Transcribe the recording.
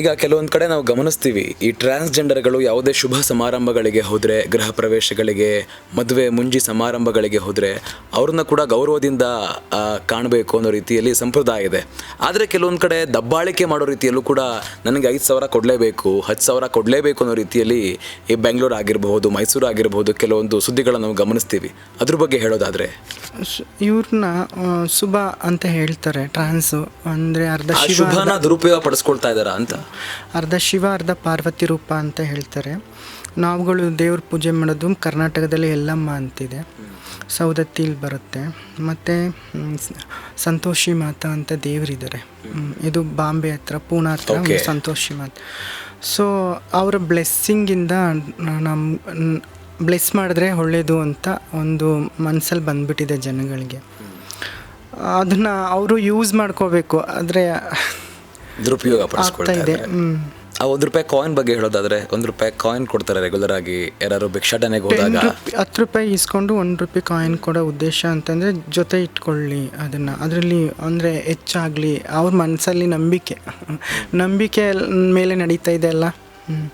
ಈಗ ಕೆಲವೊಂದು ಕಡೆ ನಾವು ಗಮನಿಸ್ತೀವಿ, ಈ ಟ್ರಾನ್ಸ್ಜೆಂಡರ್ಗಳು ಯಾವುದೇ ಶುಭ ಸಮಾರಂಭಗಳಿಗೆ ಹೋದರೆ, ಗೃಹ ಪ್ರವೇಶಗಳಿಗೆ, ಮದುವೆ, ಮುಂಜಿ ಸಮಾರಂಭಗಳಿಗೆ ಹೋದರೆ ಅವ್ರನ್ನ ಕೂಡ ಗೌರವದಿಂದ ಕಾಣಬೇಕು ಅನ್ನೋ ರೀತಿಯಲ್ಲಿ ಸಂಪ್ರದಾಯ ಇದೆ. ಆದರೆ ಕೆಲವೊಂದು ಕಡೆ ದಬ್ಬಾಳಿಕೆ ಮಾಡೋ ರೀತಿಯಲ್ಲೂ ಕೂಡ ನನಗೆ ಐದು ಸಾವಿರ ಕೊಡಲೇಬೇಕು ಹತ್ತು ಸಾವಿರ ಕೊಡಲೇಬೇಕು ಅನ್ನೋ ರೀತಿಯಲ್ಲಿ ಈ ಬೆಂಗಳೂರು ಆಗಿರಬಹುದು ಮೈಸೂರು ಆಗಿರಬಹುದು ಕೆಲವೊಂದು ಸುದ್ದಿಗಳನ್ನು ನಾವು ಗಮನಿಸ್ತೀವಿ. ಅದ್ರ ಬಗ್ಗೆ ಹೇಳೋದಾದರೆ? ಇವ್ರನ್ನ ಶುಭ ಅಂತ ಹೇಳ್ತಾರೆ ಟ್ರಾನ್ಸು. ಅಂದರೆ ಅರ್ಧ ಶುಭನ ದುರುಪಯೋಗ ಪಡಿಸ್ಕೊಳ್ತಾ ಇದ್ದಾರಾ ಅಂತ? ಅರ್ಧ ಶಿವ ಅರ್ಧ ಪಾರ್ವತಿ ರೂಪ ಅಂತ ಹೇಳ್ತಾರೆ. ನಾವುಗಳು ದೇವ್ರ ಪೂಜೆ ಮಾಡೋದು ಕರ್ನಾಟಕದಲ್ಲಿ ಎಲ್ಲಮ್ಮ ಅಂತಿದೆ. ಸೌದತ್ತಿಲಿ ಬರುತ್ತೆ. ಮತ್ತು ಸಂತೋಷಿ ಮಾತಾ ಅಂತ ದೇವರಿದ್ದಾರೆ ಇದು ಬಾಂಬೆ ಹತ್ರ ಪೂನಾ ಹತ್ರ ಒಂದು ಸಂತೋಷಿ ಮಾತ. ಸೊ ಅವರ ಬ್ಲೆಸ್ಸಿಂಗಿಂದ ನಮ್ಮ ಬ್ಲೆಸ್ ಮಾಡಿದ್ರೆ ಒಳ್ಳೆಯದು ಅಂತ ಒಂದು ಮನಸ್ಸಲ್ಲಿ ಬಂದ್ಬಿಟ್ಟಿದೆ ಜನಗಳಿಗೆ. ಅದನ್ನು ಅವರು ಯೂಸ್ ಮಾಡ್ಕೋಬೇಕು. ಆದರೆ ದುರುಪಯೋಗ ಆಗ್ತಾ ಇದೆ. ಆ ಒಂದು ರೂಪಾಯಿ ಕಾಯಿನ್ ಬಗ್ಗೆ ಹೇಳೋದಾದ್ರೆ ಒಂದು ರೂಪಾಯಿ ಕಾಯಿನ್ ಕೊಡ್ತಾರೆ ರೆಗ್ಯುಲರ್ ಆಗಿ. ಯಾರು ಭಿಕ್ಷಾಟನೆಗೆ ಟೆನ್ ಹೋದಾಗ. ಹತ್ತು ರೂಪಾಯಿ ಇಸ್ಕೊಂಡು ಒಂದು ರೂಪಾಯಿ ಕಾಯಿನ್ ಕೊಡೋ ಉದ್ದೇಶ ಅಂತಂದರೆ ಜೊತೆ ಇಟ್ಕೊಳ್ಳಿ ಅದನ್ನು. ಅದರಲ್ಲಿ ಅಂದರೆ ಹೆಚ್ಚಾಗಲಿ ಅವ್ರ ಮನಸ್ಸಲ್ಲಿ ನಂಬಿಕೆ. ನಂಬಿಕೆ ಮೇಲೆ ನಡೀತಾ ಇದೆ ಅಲ್ಲ? ಹ್ಮ್.